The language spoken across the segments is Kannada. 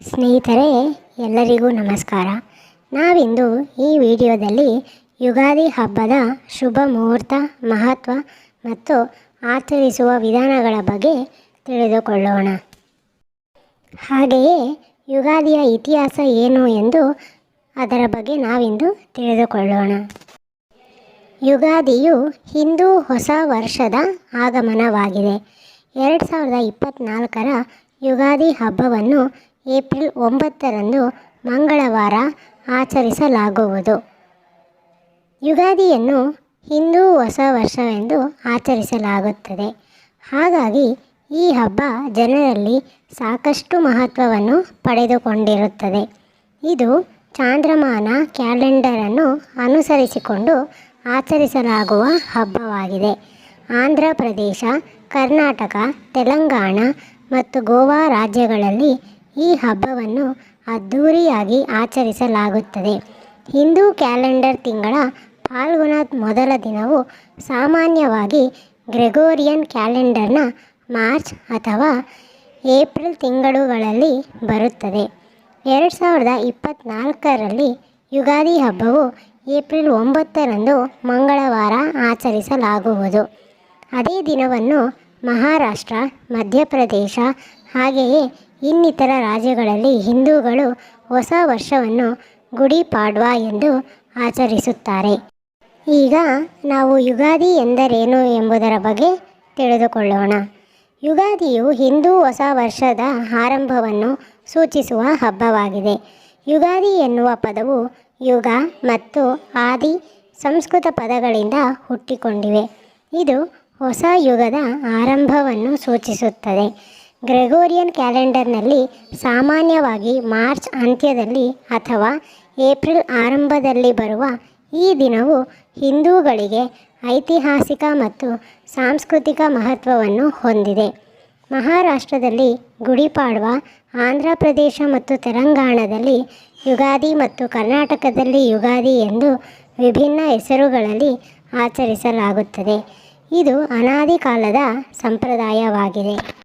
ಸ್ನೇಹಿತರೆ, ಎಲ್ಲರಿಗೂ ನಮಸ್ಕಾರ. ನಾವಿಂದು ಈ ವಿಡಿಯೋದಲ್ಲಿ ಯುಗಾದಿ ಹಬ್ಬದ ಶುಭ ಮುಹೂರ್ತ, ಮಹತ್ವ ಮತ್ತು ಆಚರಿಸುವ ವಿಧಾನಗಳ ಬಗ್ಗೆ ತಿಳಿದುಕೊಳ್ಳೋಣ. ಹಾಗೆಯೇ ಯುಗಾದಿಯ ಇತಿಹಾಸ ಏನು ಎಂದು ಅದರ ಬಗ್ಗೆ ನಾವಿಂದು ತಿಳಿದುಕೊಳ್ಳೋಣ. ಯುಗಾದಿಯು ಹಿಂದೂ ಹೊಸ ವರ್ಷದ ಆಗಮನವಾಗಿದೆ. ಎರಡು ಸಾವಿರದ ಇಪ್ಪತ್ತ್ನಾಲ್ಕರ ಯುಗಾದಿ ಹಬ್ಬವನ್ನು ಏಪ್ರಿಲ್ ಒಂಬತ್ತರಂದು ಮಂಗಳವಾರ ಆಚರಿಸಲಾಗುವುದು. ಯುಗಾದಿಯನ್ನು ಹಿಂದೂ ಹೊಸ ವರ್ಷವೆಂದು ಆಚರಿಸಲಾಗುತ್ತದೆ. ಹಾಗಾಗಿ ಈ ಹಬ್ಬ ಜನರಲ್ಲಿ ಸಾಕಷ್ಟು ಮಹತ್ವವನ್ನು ಪಡೆದುಕೊಂಡಿರುತ್ತದೆ. ಇದು ಚಾಂದ್ರಮಾನ ಕ್ಯಾಲೆಂಡರನ್ನು ಅನುಸರಿಸಿಕೊಂಡು ಆಚರಿಸಲಾಗುವ ಹಬ್ಬವಾಗಿದೆ. ಆಂಧ್ರ ಪ್ರದೇಶ, ಕರ್ನಾಟಕ, ತೆಲಂಗಾಣ ಮತ್ತು ಗೋವಾ ರಾಜ್ಯಗಳಲ್ಲಿ ಈ ಹಬ್ಬವನ್ನು ಅದ್ಧೂರಿಯಾಗಿ ಆಚರಿಸಲಾಗುತ್ತದೆ. ಹಿಂದೂ ಕ್ಯಾಲೆಂಡರ್ ತಿಂಗಳ ಫಾಲ್ಗುಣ ಮೊದಲ ದಿನವು ಸಾಮಾನ್ಯವಾಗಿ ಗ್ರೆಗೋರಿಯನ್ ಕ್ಯಾಲೆಂಡರ್ನ ಮಾರ್ಚ್ ಅಥವಾ ಏಪ್ರಿಲ್ ತಿಂಗಳುಗಳಲ್ಲಿ ಬರುತ್ತದೆ. ಎರಡು ಸಾವಿರದ ಇಪ್ಪತ್ತ್ನಾಲ್ಕರಲ್ಲಿ ಯುಗಾದಿ ಹಬ್ಬವು ಏಪ್ರಿಲ್ ಒಂಬತ್ತರಂದು ಮಂಗಳವಾರ ಆಚರಿಸಲಾಗುವುದು. ಅದೇ ದಿನವನ್ನು ಮಹಾರಾಷ್ಟ್ರ, ಮಧ್ಯಪ್ರದೇಶ ಹಾಗೆಯೇ ಇನ್ನಿತರ ರಾಜ್ಯಗಳಲ್ಲಿ ಹಿಂದೂಗಳು ಹೊಸ ವರ್ಷವನ್ನು ಗುಡಿ ಪಾಡ್ವಾ ಎಂದು ಆಚರಿಸುತ್ತಾರೆ. ಈಗ ನಾವು ಯುಗಾದಿ ಎಂದರೇನು ಎಂಬುದರ ಬಗ್ಗೆ ತಿಳಿದುಕೊಳ್ಳೋಣ. ಯುಗಾದಿಯು ಹಿಂದೂ ಹೊಸ ವರ್ಷದ ಆರಂಭವನ್ನು ಸೂಚಿಸುವ ಹಬ್ಬವಾಗಿದೆ. ಯುಗಾದಿ ಎನ್ನುವ ಪದವು ಯುಗ ಮತ್ತು ಆದಿ ಸಂಸ್ಕೃತ ಪದಗಳಿಂದ ಹುಟ್ಟಿಕೊಂಡಿವೆ. ಇದು ಹೊಸ ಯುಗದ ಆರಂಭವನ್ನು ಸೂಚಿಸುತ್ತದೆ. ಗ್ರೆಗೋರಿಯನ್ ಕ್ಯಾಲೆಂಡರ್ನಲ್ಲಿ ಸಾಮಾನ್ಯವಾಗಿ ಮಾರ್ಚ್ ಅಂತ್ಯದಲ್ಲಿ ಅಥವಾ ಏಪ್ರಿಲ್ ಆರಂಭದಲ್ಲಿ ಬರುವ ಈ ದಿನವು ಹಿಂದೂಗಳಿಗೆ ಐತಿಹಾಸಿಕ ಮತ್ತು ಸಾಂಸ್ಕೃತಿಕ ಮಹತ್ವವನ್ನು ಹೊಂದಿದೆ. ಮಹಾರಾಷ್ಟ್ರದಲ್ಲಿ ಗುಡಿಪಾಡ್ವಾ ಆಂಧ್ರ ಪ್ರದೇಶ ಮತ್ತು ತೆಲಂಗಾಣದಲ್ಲಿ ಯುಗಾದಿ ಮತ್ತು ಕರ್ನಾಟಕದಲ್ಲಿ ಯುಗಾದಿ ಎಂದು ವಿಭಿನ್ನ ಹೆಸರುಗಳಲ್ಲಿ ಆಚರಿಸಲಾಗುತ್ತದೆ. ಇದು ಅನಾದಿ ಕಾಲದ ಸಂಪ್ರದಾಯವಾಗಿದೆ.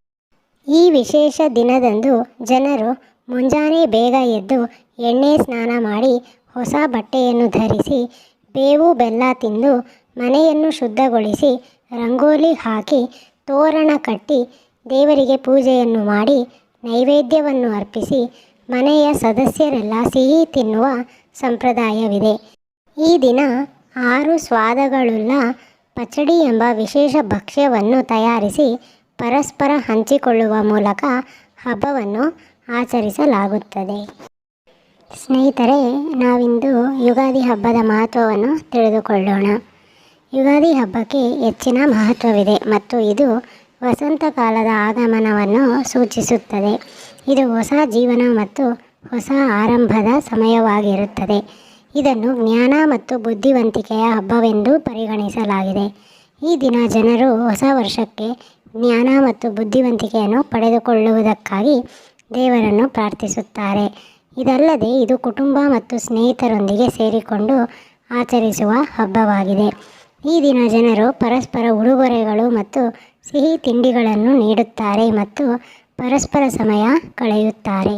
ಈ ವಿಶೇಷ ದಿನದಂದು ಜನರು ಮುಂಜಾನೆ ಬೇಗ ಎದ್ದು ಎಣ್ಣೆ ಸ್ನಾನ ಮಾಡಿ ಹೊಸ ಬಟ್ಟೆಯನ್ನು ಧರಿಸಿ ಬೇವು ಬೆಲ್ಲ ತಿಂದು ಮನೆಯನ್ನು ಶುದ್ಧಗೊಳಿಸಿ ರಂಗೋಲಿ ಹಾಕಿ ತೋರಣ ಕಟ್ಟಿ ದೇವರಿಗೆ ಪೂಜೆಯನ್ನು ಮಾಡಿ ನೈವೇದ್ಯವನ್ನು ಅರ್ಪಿಸಿ ಮನೆಯ ಸದಸ್ಯರೆಲ್ಲ ಸಿಹಿ ತಿನ್ನುವ ಸಂಪ್ರದಾಯವಿದೆ. ಈ ದಿನ ಆರು ಸ್ವಾದಗಳುಳ್ಳ ಪಚಡಿ ಎಂಬ ವಿಶೇಷ ಭಕ್ಷ್ಯವನ್ನು ತಯಾರಿಸಿ ಪರಸ್ಪರ ಹಂಚಿಕೊಳ್ಳುವ ಮೂಲಕ ಹಬ್ಬವನ್ನು ಆಚರಿಸಲಾಗುತ್ತದೆ. ಸ್ನೇಹಿತರೆ, ನಾವಿಂದು ಯುಗಾದಿ ಹಬ್ಬದ ಮಹತ್ವವನ್ನು ತಿಳಿದುಕೊಳ್ಳೋಣ. ಯುಗಾದಿ ಹಬ್ಬಕ್ಕೆ ಹೆಚ್ಚಿನ ಮಹತ್ವವಿದೆ ಮತ್ತು ಇದು ವಸಂತ ಕಾಲದ ಆಗಮನವನ್ನು ಸೂಚಿಸುತ್ತದೆ. ಇದು ಹೊಸ ಜೀವನ ಮತ್ತು ಹೊಸ ಆರಂಭದ ಸಮಯವಾಗಿರುತ್ತದೆ. ಇದನ್ನು ಜ್ಞಾನ ಮತ್ತು ಬುದ್ಧಿವಂತಿಕೆಯ ಹಬ್ಬವೆಂದು ಪರಿಗಣಿಸಲಾಗಿದೆ. ಈ ದಿನ ಜನರು ಹೊಸ ವರ್ಷಕ್ಕೆ ಜ್ಞಾನ ಮತ್ತು ಬುದ್ಧಿವಂತಿಕೆಯನ್ನು ಪಡೆದುಕೊಳ್ಳುವುದಕ್ಕಾಗಿ ದೇವರನ್ನು ಪ್ರಾರ್ಥಿಸುತ್ತಾರೆ. ಇದಲ್ಲದೆ ಇದು ಕುಟುಂಬ ಮತ್ತು ಸ್ನೇಹಿತರೊಂದಿಗೆ ಸೇರಿಕೊಂಡು ಆಚರಿಸುವ ಹಬ್ಬವಾಗಿದೆ. ಈ ದಿನ ಜನರು ಪರಸ್ಪರ ಉಡುಗೊರೆಗಳು ಮತ್ತು ಸಿಹಿ ತಿಂಡಿಗಳನ್ನು ನೀಡುತ್ತಾರೆ ಮತ್ತು ಪರಸ್ಪರ ಸಮಯ ಕಳೆಯುತ್ತಾರೆ.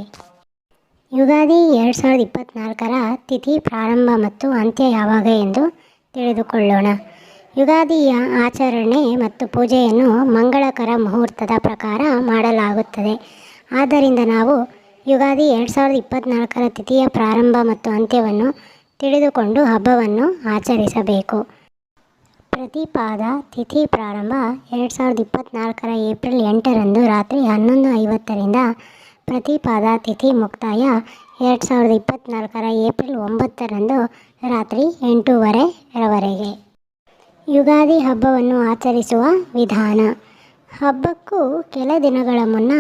ಯುಗಾದಿ ಎರಡು ಸಾವಿರದ ಇಪ್ಪತ್ತ್ನಾಲ್ಕರ ತಿಥಿ ಪ್ರಾರಂಭ ಮತ್ತು ಅಂತ್ಯ ಯಾವಾಗ ಎಂದು ತಿಳಿದುಕೊಳ್ಳೋಣ. ಯುಗಾದಿಯ ಆಚರಣೆ ಮತ್ತು ಪೂಜೆಯನ್ನು ಮಂಗಳಕರ ಮುಹೂರ್ತದ ಪ್ರಕಾರ ಮಾಡಲಾಗುತ್ತದೆ. ಆದ್ದರಿಂದ ನಾವು ಯುಗಾದಿ ಎರಡು ಸಾವಿರದ ಇಪ್ಪತ್ತ್ನಾಲ್ಕರ ತಿಥಿಯ ಪ್ರಾರಂಭ ಮತ್ತು ಅಂತ್ಯವನ್ನು ತಿಳಿದುಕೊಂಡು ಹಬ್ಬವನ್ನು ಆಚರಿಸಬೇಕು. ಪ್ರತಿಪಾದ ತಿಥಿ ಪ್ರಾರಂಭ ಎರಡು ಸಾವಿರದ ಇಪ್ಪತ್ತ್ನಾಲ್ಕರ ಏಪ್ರಿಲ್ ಎಂಟರಂದು ರಾತ್ರಿ ಹನ್ನೊಂದು ಐವತ್ತರಿಂದ ಪ್ರತಿಪಾದ ತಿಥಿ ಮುಕ್ತಾಯ ಎರಡು ಸಾವಿರದ ಇಪ್ಪತ್ತ್ನಾಲ್ಕರ ಏಪ್ರಿಲ್ ಒಂಬತ್ತರಂದು ರಾತ್ರಿ ಎಂಟೂವರೆರವರೆಗೆ. ಯುಗಾದಿ ಹಬ್ಬವನ್ನು ಆಚರಿಸುವ ವಿಧಾನ. ಹಬ್ಬಕ್ಕೂ ಕೆಲ ದಿನಗಳ ಮುನ್ನ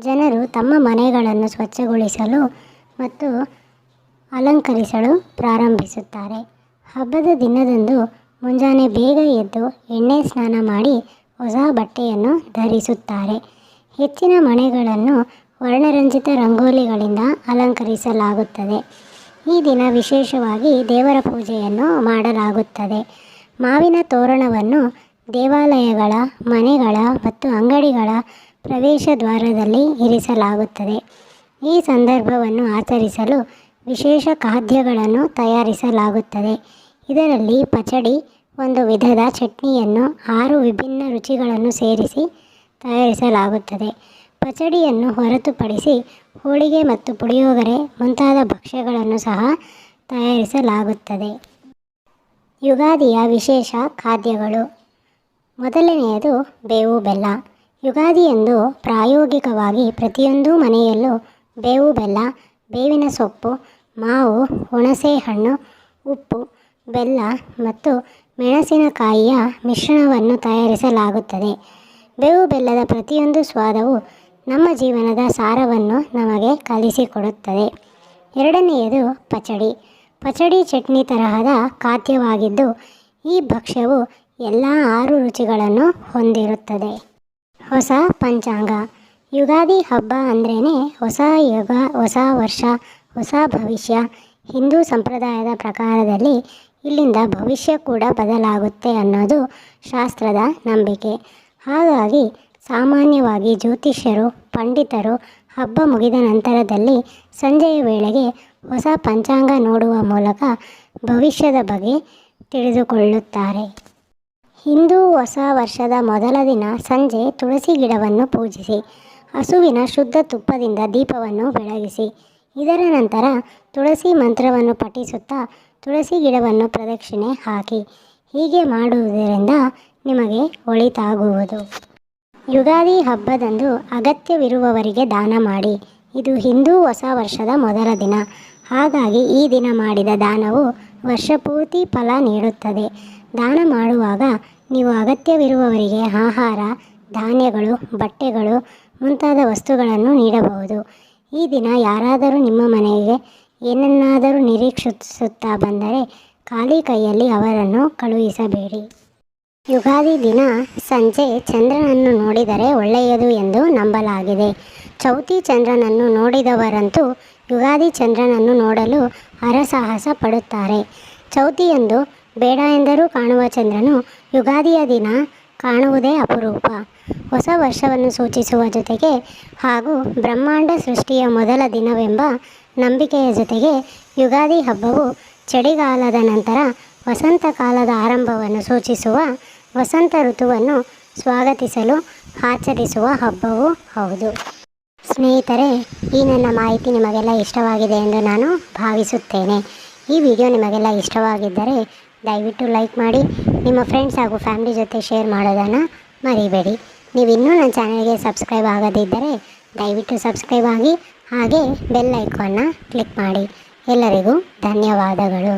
ಜನರು ತಮ್ಮ ಮನೆಗಳನ್ನು ಸ್ವಚ್ಛಗೊಳಿಸಲು ಮತ್ತು ಅಲಂಕರಿಸಲು ಪ್ರಾರಂಭಿಸುತ್ತಾರೆ. ಹಬ್ಬದ ದಿನದಂದು ಮುಂಜಾನೆ ಬೇಗ ಎದ್ದು ಎಣ್ಣೆ ಸ್ನಾನ ಮಾಡಿ ಹೊಸ ಬಟ್ಟೆಯನ್ನು ಧರಿಸುತ್ತಾರೆ. ಹೆಚ್ಚಿನ ಮನೆಗಳನ್ನು ವರ್ಣರಂಜಿತ ರಂಗೋಲಿಗಳಿಂದ ಅಲಂಕರಿಸಲಾಗುತ್ತದೆ. ಈ ದಿನ ವಿಶೇಷವಾಗಿ ದೇವರ ಪೂಜೆಯನ್ನು ಮಾಡಲಾಗುತ್ತದೆ. ಮಾವಿನ ತೋರಣವನ್ನು ದೇವಾಲಯಗಳ, ಮನೆಗಳ ಮತ್ತು ಅಂಗಡಿಗಳ ಪ್ರವೇಶ ದ್ವಾರದಲ್ಲಿ ಇರಿಸಲಾಗುತ್ತದೆ. ಈ ಸಂದರ್ಭವನ್ನು ಆಚರಿಸಲು ವಿಶೇಷ ಖಾದ್ಯಗಳನ್ನು ತಯಾರಿಸಲಾಗುತ್ತದೆ. ಇದರಲ್ಲಿ ಪಚಡಿ, ಒಂದು ವಿಧದ ಚಟ್ನಿಯನ್ನು ಆರು ವಿಭಿನ್ನ ರುಚಿಗಳನ್ನು ಸೇರಿಸಿ ತಯಾರಿಸಲಾಗುತ್ತದೆ. ಪಚಡಿಯನ್ನು ಹೊರತುಪಡಿಸಿ ಹೋಳಿಗೆ ಮತ್ತು ಪುಳಿಯೋಗರೆ ಮುಂತಾದ ಭಕ್ಷ್ಯಗಳನ್ನು ಸಹ ತಯಾರಿಸಲಾಗುತ್ತದೆ. ಯುಗಾದಿಯ ವಿಶೇಷ ಖಾದ್ಯಗಳು. ಮೊದಲನೆಯದು ಬೇವು ಬೆಲ್ಲ. ಯುಗಾದಿಯಂದು ಪ್ರಾಯೋಗಿಕವಾಗಿ ಪ್ರತಿಯೊಂದು ಮನೆಯಲ್ಲೂ ಬೇವು ಬೆಲ್ಲ, ಬೇವಿನ ಸೊಪ್ಪು, ಮಾವು, ಹುಣಸೆ ಹಣ್ಣು, ಉಪ್ಪು, ಬೆಲ್ಲ ಮತ್ತು ಮೆಣಸಿನಕಾಯಿಯ ಮಿಶ್ರಣವನ್ನು ತಯಾರಿಸಲಾಗುತ್ತದೆ. ಬೇವು ಬೆಲ್ಲದ ಪ್ರತಿಯೊಂದು ಸ್ವಾದವು ನಮ್ಮ ಜೀವನದ ಸಾರವನ್ನು ನಮಗೆ ಕಲಿಸಿಕೊಡುತ್ತದೆ. ಎರಡನೆಯದು ಪಚಡಿ. ಪಚಡಿ ಚಟ್ನಿ ತರಹದ ಖಾದ್ಯವಾಗಿದ್ದು, ಈ ಭಕ್ಷ್ಯವು ಎಲ್ಲ ಆರು ರುಚಿಗಳನ್ನು ಹೊಂದಿರುತ್ತದೆ. ಹೊಸ ಪಂಚಾಂಗ. ಯುಗಾದಿ ಹಬ್ಬ ಅಂದ್ರೇ ಹೊಸ ಯುಗ, ಹೊಸ ವರ್ಷ, ಹೊಸ ಭವಿಷ್ಯ. ಹಿಂದೂ ಸಂಪ್ರದಾಯದ ಪ್ರಕಾರದಲ್ಲಿ ಇಲ್ಲಿಂದ ಭವಿಷ್ಯ ಕೂಡ ಬದಲಾಗುತ್ತೆ ಅನ್ನೋದು ಶಾಸ್ತ್ರದ ನಂಬಿಕೆ. ಹಾಗಾಗಿ ಸಾಮಾನ್ಯವಾಗಿ ಜ್ಯೋತಿಷ್ಯರು, ಪಂಡಿತರು ಹಬ್ಬ ಮುಗಿದ ನಂತರದಲ್ಲಿ ಸಂಜೆಯ ವೇಳೆಗೆ ಹೊಸ ಪಂಚಾಂಗ ನೋಡುವ ಮೂಲಕ ಭವಿಷ್ಯದ ಬಗ್ಗೆ ತಿಳಿದುಕೊಳ್ಳುತ್ತಾರೆ. ಹಿಂದೂ ಹೊಸ ವರ್ಷದ ಮೊದಲ ದಿನ ಸಂಜೆ ತುಳಸಿ ಗಿಡವನ್ನು ಪೂಜಿಸಿ, ಹಸುವಿನ ಶುದ್ಧ ತುಪ್ಪದಿಂದ ದೀಪವನ್ನು ಬೆಳಗಿಸಿ, ಇದರ ನಂತರ ತುಳಸಿ ಮಂತ್ರವನ್ನು ಪಠಿಸುತ್ತಾ ತುಳಸಿ ಗಿಡವನ್ನು ಪ್ರದಕ್ಷಿಣೆ ಹಾಕಿ, ಹೀಗೆ ಮಾಡುವುದರಿಂದ ನಿಮಗೆ ಒಳಿತಾಗುವುದು. ಯುಗಾದಿ ಹಬ್ಬದಂದು ಅಗತ್ಯವಿರುವವರಿಗೆ ದಾನ ಮಾಡಿ. ಇದು ಹಿಂದೂ ಹೊಸ ವರ್ಷದ ಮೊದಲ ದಿನ. ಹಾಗಾಗಿ ಈ ದಿನ ಮಾಡಿದ ದಾನವು ವರ್ಷಪೂರ್ತಿ ಫಲ ನೀಡುತ್ತದೆ. ದಾನ ಮಾಡುವಾಗ ನೀವು ಅಗತ್ಯವಿರುವವರಿಗೆ ಆಹಾರ, ಧಾನ್ಯಗಳು, ಬಟ್ಟೆಗಳು ಮುಂತಾದ ವಸ್ತುಗಳನ್ನು ನೀಡಬಹುದು. ಈ ದಿನ ಯಾರಾದರೂ ನಿಮ್ಮ ಮನೆಗೆ ಏನನ್ನಾದರೂ ನಿರೀಕ್ಷಿಸುತ್ತಾ ಬಂದರೆ ಖಾಲಿ ಕೈಯಲ್ಲಿ ಅವರನ್ನು ಕಳುಹಿಸಬೇಡಿ. ಯುಗಾದಿ ದಿನ ಸಂಜೆ ಚಂದ್ರನನ್ನು ನೋಡಿದರೆ ಒಳ್ಳೆಯದು ಎಂದು ನಂಬಲಾಗಿದೆ. ಚೌತಿ ಚಂದ್ರನನ್ನು ನೋಡಿದವರಂತೂ ಯುಗಾದಿ ಚಂದ್ರನನ್ನು ನೋಡಲು ಹರಸಾಹಸ ಪಡುತ್ತಾರೆ. ಚೌತಿಯಂದು ಬೇಡ ಎಂದರೂ ಕಾಣುವ ಚಂದ್ರನು ಯುಗಾದಿಯ ದಿನ ಕಾಣುವುದೇ ಅಪರೂಪ. ಹೊಸ ವರ್ಷವನ್ನು ಸೂಚಿಸುವ ಜೊತೆಗೆ ಹಾಗೂ ಬ್ರಹ್ಮಾಂಡ ಸೃಷ್ಟಿಯ ಮೊದಲ ದಿನವೆಂಬ ನಂಬಿಕೆಯ ಜೊತೆಗೆ ಯುಗಾದಿ ಹಬ್ಬವು ಚಳಿಗಾಲದ ನಂತರ ವಸಂತ ಕಾಲದ ಆರಂಭವನ್ನು ಸೂಚಿಸುವ ವಸಂತ ಋತುವನ್ನು ಸ್ವಾಗತಿಸಲು ಆಚರಿಸುವ ಹಬ್ಬವೂ ಹೌದು. ಸ್ನೇಹಿತರೆ, ಈ ನನ್ನ ಮಾಹಿತಿ ನಿಮಗೆಲ್ಲ ಇಷ್ಟವಾಗಿದೆ ಎಂದು ನಾನು ಭಾವಿಸುತ್ತೇನೆ. ಈ ವಿಡಿಯೋ ನಿಮಗೆಲ್ಲ ಇಷ್ಟವಾಗಿದ್ದರೆ ದಯವಿಟ್ಟು ಲೈಕ್ ಮಾಡಿ, ನಿಮ್ಮ ಫ್ರೆಂಡ್ಸ್ ಹಾಗೂ ಫ್ಯಾಮಿಲಿ ಜೊತೆ ಶೇರ್ ಮಾಡೋದನ್ನು ಮರಿಬೇಡಿ. ನೀವು ಇನ್ನೂ ನನ್ನ ಚಾನಲ್ಗೆ ಸಬ್ಸ್ಕ್ರೈಬ್ ಆಗದಿದ್ದರೆ ದಯವಿಟ್ಟು ಸಬ್ಸ್ಕ್ರೈಬ್ ಆಗಿ, ಹಾಗೆ ಬೆಲ್ ಐಕಾನ್ನ ಕ್ಲಿಕ್ ಮಾಡಿ. ಎಲ್ಲರಿಗೂ ಧನ್ಯವಾದಗಳು.